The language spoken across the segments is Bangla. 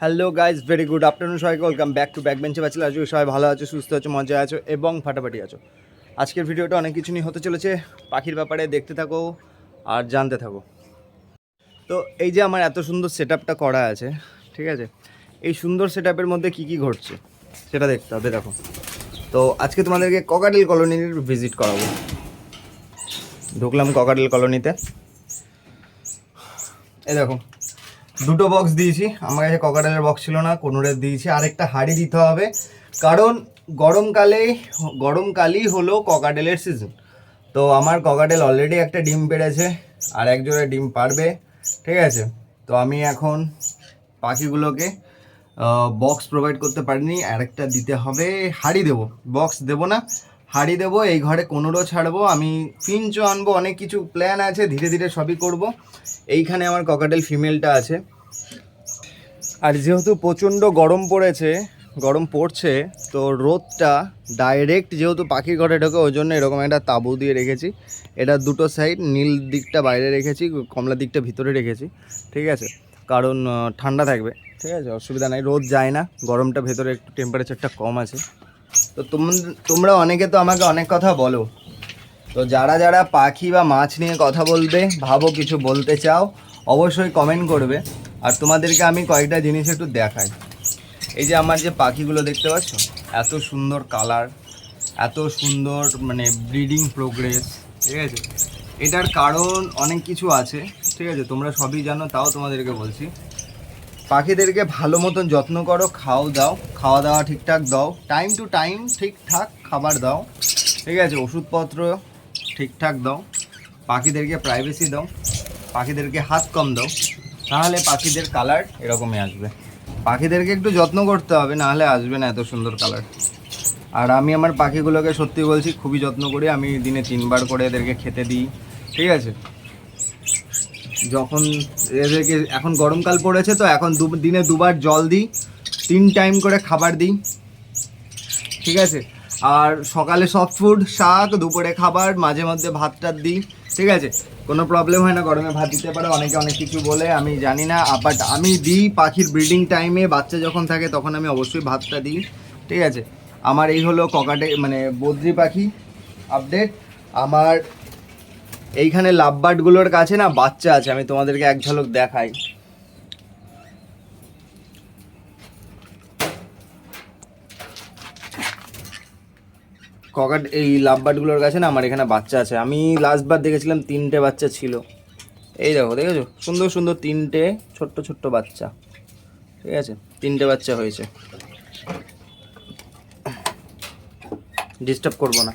Hello guys very good afternoon সবাইকে। ওয়েলকাম ব্যাক টু ব্যাক বেঞ্চে বাঁচলে আজকে সবাই ভালো আছো, সুস্থ আছো মজা আছো এবং ফাটাফাটি আছো। আজকের ভিডিওটা অনেক কিছু নিয়ে হতে চলেছে। পাখির ব্যাপারে দেখতে থাকো আর জানতে থাকো। তো এই যে আমার এত সুন্দর সেট করা আছে, ঠিক আছে? এই সুন্দর সেট মধ্যে কি কি ঘটছে, সেটা দেখতে হবে, দেখো। তো আজকে তোমাদেরকে ককাটেল কলোনির ভিজিট করাবো। ঢুকলাম ককাটেল কলোনিতে এই দেখো দুটো বক্স দিয়েছি। আমার কাছে ককাটেলের বক্স ছিল না কোনোরের দিয়েছি। আরেকটা হাড়ি দিতে হবে। কারণ গরমকালে, গরমকালই হলো ককাটেলের সিজন তো আমার ককাটেল অলরেডি একটা ডিম পেড়েছে, আর এক জোড়া ডিম পারবে, ঠিক আছে? তো আমি এখন পাখিগুলোকে বক্স প্রোভাইড করতে পারিনি। আরেকটা দিতে হবে, হাড়ি দেবো। বক্স দেবো না হাড়ি দেবো, এই ঘরে কোনোরও ছাড়বো, আমি পিঞ্চও আনব, অনেক কিছু প্ল্যান আছে, ধীরে ধীরে সবই করব। এইখানে আমার ককাটেল ফিমেলটা আছে। আর যেহেতু প্রচণ্ড গরম পড়েছে, গরম পড়ছে, তো রোদটা ডাইরেক্ট যেহেতু পাখি ঘরে ঢোকে, ওই জন্য এরকম একটা তাঁবু দিয়ে রেখেছি। এটা দুটো সাইড নীল দিকটা বাইরে রেখেছি, কমলা দিকটা ভিতরে রেখেছি, ঠিক আছে? কারণ ঠান্ডা থাকবে, ঠিক আছে? অসুবিধা নাই, রোদ যায় না, গরমটা ভেতরে একটু টেম্পারেচারটা কম আছে। তো তোমরা অনেকে তো আমাকে অনেক কথা বলো। তো যারা যারা পাখি বা মাছ নিয়ে কথা বলবে, ভাবো কিছু বলতে চাও, অবশ্যই কমেন্ট করবে। আর তোমাদেরকে আমি কয়েকটা জিনিস একটু দেখাই। এই যে আমার যে পাখিগুলো দেখতে পাচ্ছ, এত সুন্দর কালার এত সুন্দর মানে ব্রিডিং প্রোগ্রেস ঠিক আছে? এটার কারণ অনেক কিছু আছে, ঠিক আছে? তোমরা সবই জানো, তাও তোমাদেরকে বলছি। পাখিদেরকে ভালো মতন যত্ন করো, খাও দাও, খাওয়া দাওয়া ঠিকঠাক দাও টাইম টু টাইম ঠিকঠাক খাবার দাও, ঠিক আছে, ওষুধপত্র ঠিকঠাক দাও, পাখিদেরকে প্রাইভেসি দাও, পাখিদেরকে হাত কম দাও, তাহলে পাখিদের কালার এরকমই আসবে। পাখিদেরকে একটু যত্ন করতে হবে, নাহলে আসবে না এত সুন্দর কালার আর আমি আমার পাখিগুলোকে সত্যি বলছি, খুবই যত্ন করি, আমি দিনে তিনবার করে এদেরকে খেতে দিই, ঠিক আছে? যখন এদেরকে এখন গরমকাল পড়েছে তো এখন দু, দিনে দুবার জল দিই, তিন টাইম করে খাবার দিই। ঠিক আছে? আর সকালে সফট ফুড শাক, দুপুরে খাবার, মাঝে মধ্যে ভাত টাত দিই। ঠিক আছে? কোনো প্রবলেম হয় না, গরমে ভাত দিতে পারে। অনেকে অনেক কিছু বলে, আমি জানি না বাট আমি দিই পাখির ব্রিডিং টাইমে বাচ্চা যখন থাকে, তখন আমি অবশ্যই ভাতটা দিই। ঠিক আছে? আমার এই হলো ককাটে মানে বদ্রি পাখি আপডেট আমার এইখানে লাভবার্ডগুলোর কাছে না বাচ্চা আছে, আমি তোমাদেরকে এক ঝলক দেখাই। ককাট, এই লাভবার্ডগুলোর কাছে না আমার এখানে বাচ্চা আছে। আমি লাস্টবার দেখেছিলাম তিনটে বাচ্চা ছিল। এই দেখো, দেখেছ? সুন্দর সুন্দর তিনটে ছোট্ট ছোট্ট বাচ্চা। ঠিক আছে? তিনটে বাচ্চা হয়েছে। ডিস্টার্ব করব না।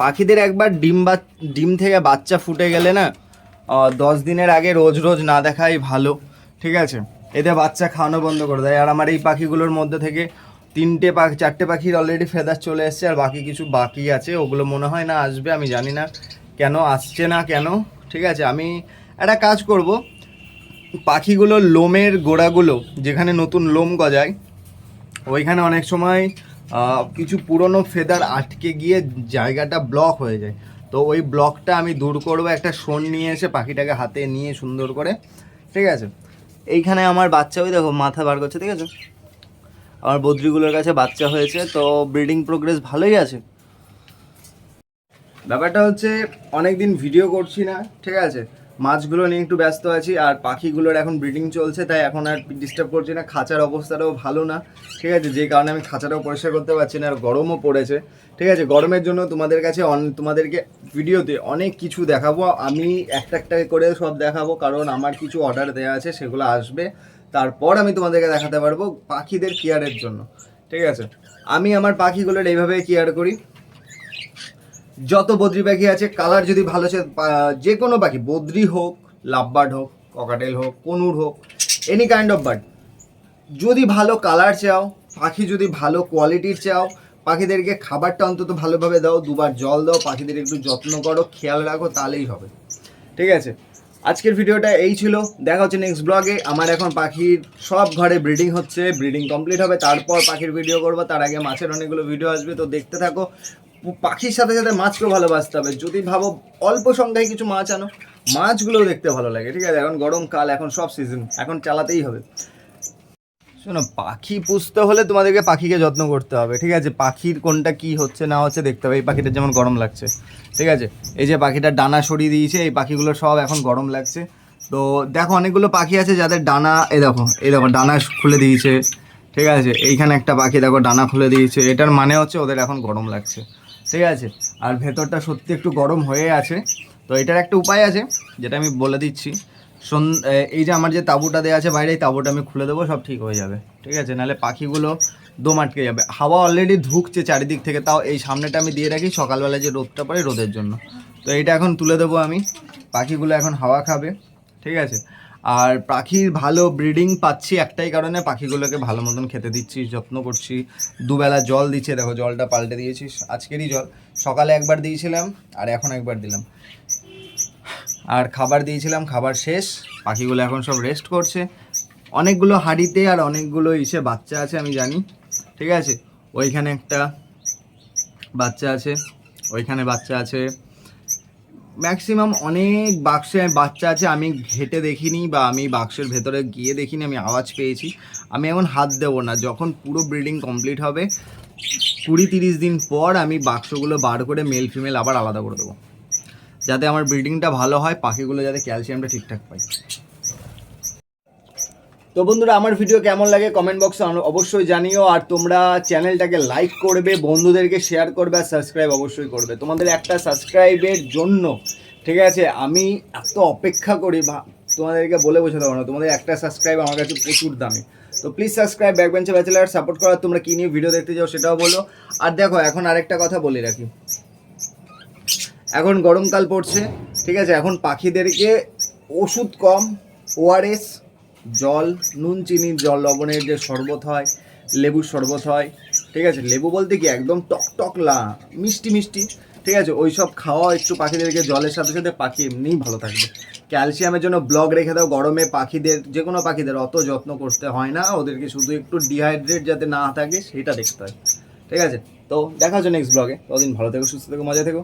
পাখিদের একবার ডিম বা ডিম থেকে বাচ্চা ফুটে গেলে না দশ দিনের আগে রোজ রোজ না দেখাই ভালো, ঠিক আছে? এতে বাচ্চা খাওয়ানো বন্ধ করে দেয়। আর আমার এই পাখিগুলোর মধ্যে থেকে তিনটে পাখি চারটে পাখির অলরেডি ফেদার চলে এসছে, আর বাকি কিছু বাকি আছে। ওগুলো মনে হয় না আসবে, আমি জানি না কেন আসছে না কেন, ঠিক আছে? আমি একটা কাজ করব। পাখিগুলোর লোমের গোড়াগুলো, যেখানে নতুন লোম গজায়, ওইখানে অনেক সময় কিছু পুরনো ফেদার আটকে গিয়ে জায়গাটা ব্লক হয়ে যায়। তো ওই ব্লকটা আমি দূর করব, একটা শোন নিয়ে এসে পাখিটাকে হাতে নিয়ে সুন্দর করে, ঠিক আছে? এইখানে আমার বাচ্চা, ওই দেখো, মাথা বার করছে, ঠিক আছে? আমার বদ্রিগুলোর কাছে বাচ্চা হয়েছে, তো ব্রিডিং প্রোগ্রেস ভালোই আছে। ব্যাপারটা হচ্ছে অনেক দিন ভিডিও করছি না, ঠিক আছে? মাছগুলো নিয়ে একটু ব্যস্ত আছি, আর পাখিগুলোর এখন ব্রিডিং চলছে, তাই এখন আর ডিস্টার্ব করছি না। খাঁচার অবস্থাটাও ভালো না, ঠিক আছে? যে কারণে আমি খাঁচাটাও পরিষ্কার করতে পারছি না, আর গরমও পড়েছে, ঠিক আছে? গরমের জন্য তোমাদের কাছে তোমাদেরকে ভিডিওতে অনেক কিছু দেখাবো, আমি একটা একটা করে সব দেখাবো, কারণ আমার কিছু অর্ডার দেওয়া আছে, সেগুলো আসবে। তারপর আমি তোমাদেরকে দেখাতে পারব পাখিদের কেয়ারের জন্য, ঠিক আছে? আমি আমার পাখিগুলোর এইভাবে কেয়ার করি। যত বদ্রি পাখি আছে কালার যদি ভালো আছে যে কোনো পাখি বদ্রি হোক, লাভবার্ড হোক ককাটেল হোক, কনুর হোক এনি কাইন্ড অফ বার্ড যদি ভালো কালার চাও, পাখি যদি ভালো কোয়ালিটির চাও, পাখিদেরকে খাবারটা অন্তত ভালোভাবে দাও, দুবার জল দাও, পাখিদের একটু যত্ন করো, খেয়াল রাখো, তাহলেই হবে। ঠিক আছে? আজকের ভিডিওটা এই ছিল। দেখা হচ্ছে নেক্সট ব্লগে আমার এখন পাখির সব ঘরে ব্রিডিং হচ্ছে ব্রিডিং কমপ্লিট হবে। তারপর পাখির ভিডিও করব। তার আগে মাছের অনেকগুলো ভিডিও আসবে, তো দেখতে থাকো। পাখির সাথে সাথে মাছকেও ভালোবাসতে হবে। যদি ভাবো অল্প সংখ্যায় কিছু মাছ আনো, মাছগুলোও দেখতে ভালো লাগে, ঠিক আছে? এখন গরমকাল এখন সব সিজন এখন চালাতেই হবে। শোনো, পাখি পুষতে হলে তোমাদেরকে পাখিকে যত্ন করতে হবে, ঠিক আছে? পাখির কোনটা কি হচ্ছে, না হচ্ছে দেখতে হবে। এই পাখিটার যেমন গরম লাগছে, ঠিক আছে? এই যে পাখিটার ডানা সরিয়ে দিয়েছে, এই পাখিগুলো সব এখন গরম লাগছে। তো দেখো, অনেকগুলো পাখি আছে যাদের ডানা, এই দেখো এই দেখো, ডানা খুলে দিয়েছে, ঠিক আছে? এইখানে একটা পাখি, দেখো, ডানা খুলে দিয়েছে। এটার মানে হচ্ছে ওদের এখন গরম লাগছে। ঠিক আছে। আর ভেতরটা সত্যি একটু গরম হয়ে আছে। তো এটার একটা উপায় আছে, যেটা আমি বলে দিচ্ছি। সন- এই যে আমার যে তাঁবুটা দেওয়া আছে, বাইরে এই তাঁবুটা আমি খুলে দেবো, সব ঠিক হয়ে যাবে। ঠিক আছে? নাহলে পাখিগুলো দম আটকে যাবে। হাওয়া অলরেডি ঢুকছে চারিদিক থেকে, তাও এই সামনেটা আমি দিয়ে রাখি সকালবেলা যে রোদটা পড়ে রোদের জন্য। তো এইটা এখন তুলে দেবো আমি। পাখিগুলো এখন হাওয়া খাবে। ঠিক আছে? আর পাখির ভালো ব্রিডিং পাচ্ছি একটাই কারণে, পাখিগুলোকে ভালো মতন খেতে দিচ্ছি, যত্ন করছি। দুবেলা জল দিচ্ছে, দেখো জলটা পাল্টে দিয়েছি, আজকেরই জল। সকালে একবার দিয়েছিলাম, আর এখন একবার দিলাম। আর খাবার দিয়েছিলাম, খাবার শেষ, পাখিগুলো এখন সব রেস্ট করছে। অনেকগুলো হাঁড়িতে আর অনেকগুলো ইসে বাচ্চা আছে, আমি জানি। ঠিক আছে? ওইখানে একটা বাচ্চা আছে, ওইখানে বাচ্চা আছে। ম্যাক্সিমাম অনেক বাক্সে বাচ্চা আছে, আমি ঘেটে দেখিনি বা আমি বাক্সের ভেতরে গিয়ে দেখিনি, আমি আওয়াজ পেয়েছি। আমি এখন হাত দেবো না, যখন পুরো ব্রিডিং কমপ্লিট হবে, কুড়ি তিরিশ দিন পর আমি বাক্সগুলো বার করে মেল ফিমেল আবার আলাদা করে দেবো। যাতে আমার ব্রিডিংটা ভালো হয়, পাখিগুলো যাতে ক্যালসিয়ামটা ঠিকঠাক পায়। তো বন্ধুরা, আমার ভিডিও কেমন লাগে কমেন্ট বক্সে অবশ্যই জানিও। আর তোমরা চ্যানেলটাকে লাইক করবে, বন্ধুদেরকে শেয়ার করবে আর সাবস্ক্রাইব অবশ্যই করবে। তোমাদের একটা সাবস্ক্রাইবের জন্য, ঠিক আছে, আমি এত অপেক্ষা করি তোমাদেরকে বলে বোঝাতে পারব না। তোমাদের একটা সাবস্ক্রাইব আমার কাছে প্রচুর দামি। তো প্লিজ সাবস্ক্রাইব ব্যাক বেঞ্চে ব্যাচেলার সাপোর্ট করার তোমরা কী নিয়ে ভিডিও দেখতে চাও সেটাও বলো। আর দেখো, এখন আরেকটা কথা বলে রাখি। এখন গরমকাল পড়ছে, ঠিক আছে, এখন পাখিদেরকে ওষুধ কম ওআরএস জল, নুন চিনির জল, লবণের যে শরবত হয়, লেবুর শরবত হয়, ঠিক আছে? লেবু বলতে কি? একদম টক টক লা, মিষ্টি মিষ্টি, ঠিক আছে? ওই সব খাওয়া একটু পাখিদেরকে জলের সাথে সাথে পাখি এমনিই ভালো থাকবে। ক্যালসিয়ামের জন্য ব্লক রেখে দাও, গরমে পাখিদের, যে কোনো পাখিদের অত যত্ন করতে হয় না। ওদেরকে শুধু একটু ডিহাইড্রেট যাতে না থাকে, সেটা দেখতে হয়, ঠিক আছে? তো দেখা হচ্ছে নেক্সট ব্লগে ততদিন ভালো থেকো, সুস্থ থেকো, মজা থেকো।